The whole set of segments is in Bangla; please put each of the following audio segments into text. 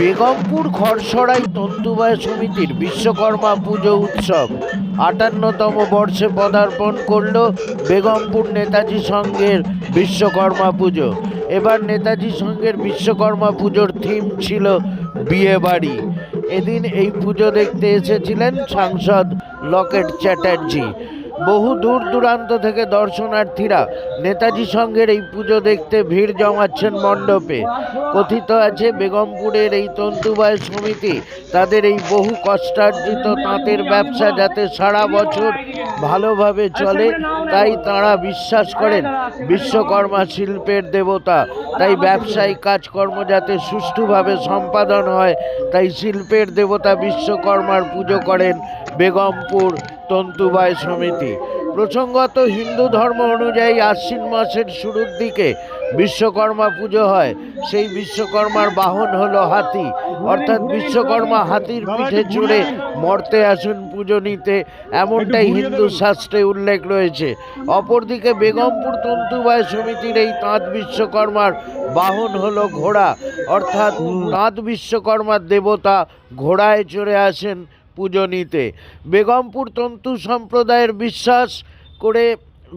বেগমপুর খরসরাই তন্তুবায় সমিতির বিশ্বকর্মা পুজো উৎসব আটান্নতম বর্ষে পদার্পণ করল বেগমপুর নেতাজি সংঘের বিশ্বকর্মা পুজো। এবার নেতাজি সংঘের বিশ্বকর্মা পুজোর থিম ছিল বিয়ে বাড়ি। এদিন এই পুজো দেখতে এসেছিলেন সাংসদ লকেট চ্যাটার্জি। বহু দূর দূরান্ত থেকে দর্শনার্থীরা নেতাজি সংঘের এই পুজো দেখতে ভিড় জমাচ্ছেন মণ্ডপে। কথিত আছে, বেগমপুরের এই তন্তুবায় সমিতি তাদের এই বহু কষ্টার্জিত তাঁতের ব্যবসা যাতে সারা বছর ভালোভাবে চলে, তাই তাঁরা বিশ্বাস করেন, বিশ্বকর্মা শিল্পের দেবতা। তাই ব্যবসায়িক কাজকর্ম যাতে সুষ্ঠুভাবে সম্পাদন হয়, তাই শিল্পের দেবতা বিশ্বকর্মার পুজো করেন বেগমপুর তন্তুবায় সমিতি। প্রসঙ্গত, হিন্দু ধর্ম অনুযায়ী আশ্বিন মাসের শুরুর দিকে বিশ্বকর্মা পুজো হয়। সেই বিশ্বকর্মার বাহন হলো হাতি। অর্থাৎ বিশ্বকর্মা হাতির পিঠে চড়ে মর্তে আসুন পুজো নিতে। এমনটাই হিন্দু শাস্ত্রে উল্লেখ রয়েছে। অপরদিকে বেগমপুর তন্তুবায় সমিতির এই তাঁত বিশ্বকর্মার বাহন হলো ঘোড়া। অর্থাৎ তাঁত বিশ্বকর্মার দেবতা ঘোড়ায় চড়ে আসেন পুজো নিতে। বেগমপুর তন্তু সম্প্রদায়ের বিশ্বাস করে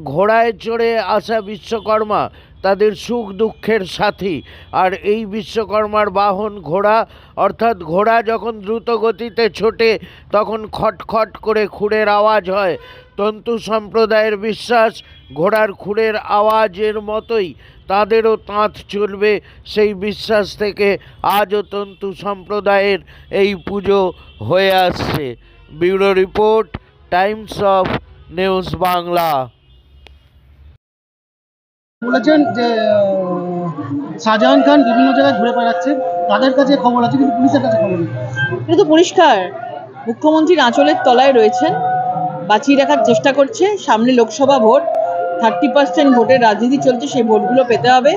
ঘোড়ায় চড়ে আসা বিশ্বকর্মা, তাদের সুখ দুঃখের সাথী। আর এই বিশ্বকর্মার বাহন ঘোড়া, অর্থাৎ ঘোড়া যখন দ্রুত গতিতে ছোটে, তখন খটখট করে খুঁড়ের আওয়াজ হয়। তন্তু সম্প্রদায়ের বিশ্বাস, ঘোড়ার খুঁড়ের আওয়াজের মতোই তাদেরও তাঁত চলবে। সেই বিশ্বাস থেকে আজও তন্তু সম্প্রদায়ের এই পুজো হয়ে আসছে। Bureau report, Times of News Bangla. বলেছেন যে শাহজাহান খান বিভিন্ন জায়গায় ঘুরে বেড়াচ্ছে। তাদের কাছে খবর আছে কিন্তু পুলিশের কাছে খবর নেই। এটা তো পরিষ্কার। মুখ্যমন্ত্রীর আঁচলের তলায় রয়েছেন বাঁচিয়ে রাখার চেষ্টা করছে। সামনে লোকসভা ভোট থার্টি পার্সেন্ট ভোটের রাজনীতি চলছে সেই ভোটগুলো পেতে হবে।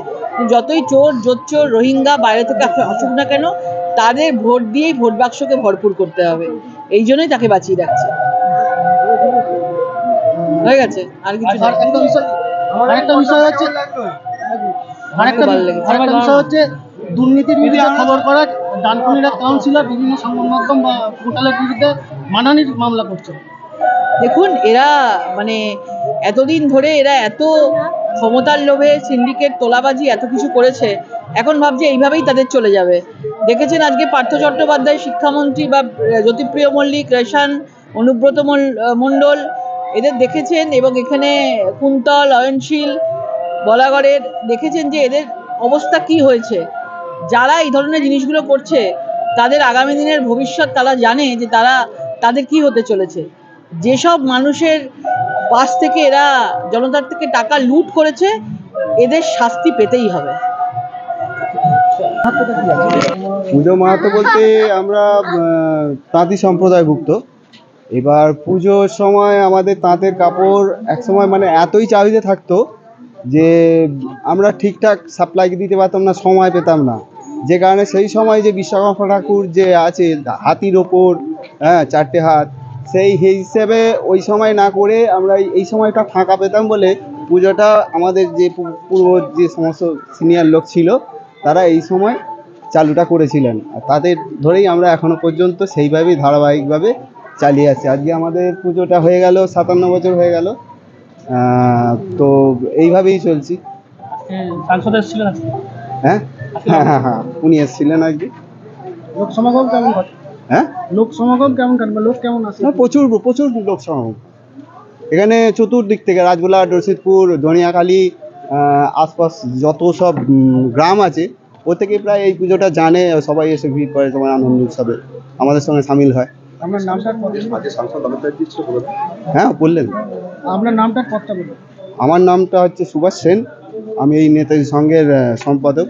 যতই চোর জোচ্চোর রোহিঙ্গা বাইরে থেকে আসুক না কেন তাদের ভোট দিয়েই ভোট বাক্সকে ভরপুর করতে হবে। এই জন্যই তাকে বাঁচিয়ে রাখছে। হয়ে গেছে? আর কিছু আরেকটা বিষয় হচ্ছে আরেকটা আরেকটা বিষয় হচ্ছে দুর্নীতির বিরুদ্ধে খবর করা ডানকুনিরা কাউন্সিলর বিভিন্ন সংবাদ মাধ্যম বা পোর্টালের বিরুদ্ধে মানহানির মামলা করছে। দেখুন এরা মানে এতদিন ধরে এরা এত ক্ষমতার লোভে সিন্ডিকেট তোলাবাজি এত কিছু করেছে এখন ভাবছে এইভাবেই তাদের চলে যাবে। দেখেছেন আজকে পার্থ চট্টোপাধ্যায় শিক্ষামন্ত্রী বা জ্যোতিপ্রিয় মল্লিক রেশান অনুব্রত মণ্ডল এদের দেখেছেন এবং এখানে কুন্তল, অয়নশীল, বলাগড়ের দেখেছেন যে এদের অবস্থা কি হয়েছে। যারা এই ধরনের জিনিসগুলো করছে, তাদের আগামী দিনের ভবিষ্যৎ তারা জানে যে তারা, তাদের কি হতে চলেছে। যেসব মানুষের পাশ থেকে এরা জনতার থেকে টাকা লুট করেছে, এদের শাস্তি পেতেই হবে। পুজো মাহাতো বলতে আমরা তাঁতি সম্প্রদায়ভুক্ত। এবার পুজোর সময় আমাদের তাঁতের কাপড় এক সময় মানে এতই চাহিদা থাকতো যে আমরা ঠিকঠাক সাপ্লাই দিতে পারতাম না, সময় পেতাম না। যে কারণে সেই সময় যে বিশ্বকর্মা ঠাকুর যে আছে, হাতির ওপর হ্যাঁ চারটে হাত, সেই হিসেবে ওই সময় না করে আমরা এই- এই সময়টা ফাঁকা পেতাম বলে পুজোটা আমাদের যে পূর্ব যে সমস্ত সিনিয়র লোক ছিল, তারা এই সময় চালুটা করেছিলেন। আর তাদের ধরেই আমরা এখনও পর্যন্ত সেইভাবেই ধারাবাহিকভাবে চালিয়ে আছি আজকে আমাদের পুজোটা হয়ে গেল সাতান্ন বছর হয়ে গেল। তো এইভাবেই চলছি। সাংসদ এসেছিলেন হ্যাঁ? হ্যাঁ হ্যাঁ হ্যাঁ উনি এসেছিলেন আজকে। লোক সমাগম কেমন হ্যাঁ? লোক সমাগম কেমন লোক কেমন আসে প্রচুর প্রচুর লোক সমাগম। এখানে চতুর্দিক থেকে রাজগোলা রশিদপুর দনিয়াখালী আহ, আশপাশ যত সব গ্রাম আছে প্রত্যেকে প্রায় এই পুজোটা জানে সবাই এসে ভিড় করে তোমার আনন্দ উৎসবে আমাদের সঙ্গে সামিল হয়। আপনার নামটা হ্যাঁ বললেন। আপনার নামটা কতটা বলুন? আমার নামটা হচ্ছে সুভাষ সেন। আমি এই নেতাজি সংঘের সম্পাদক।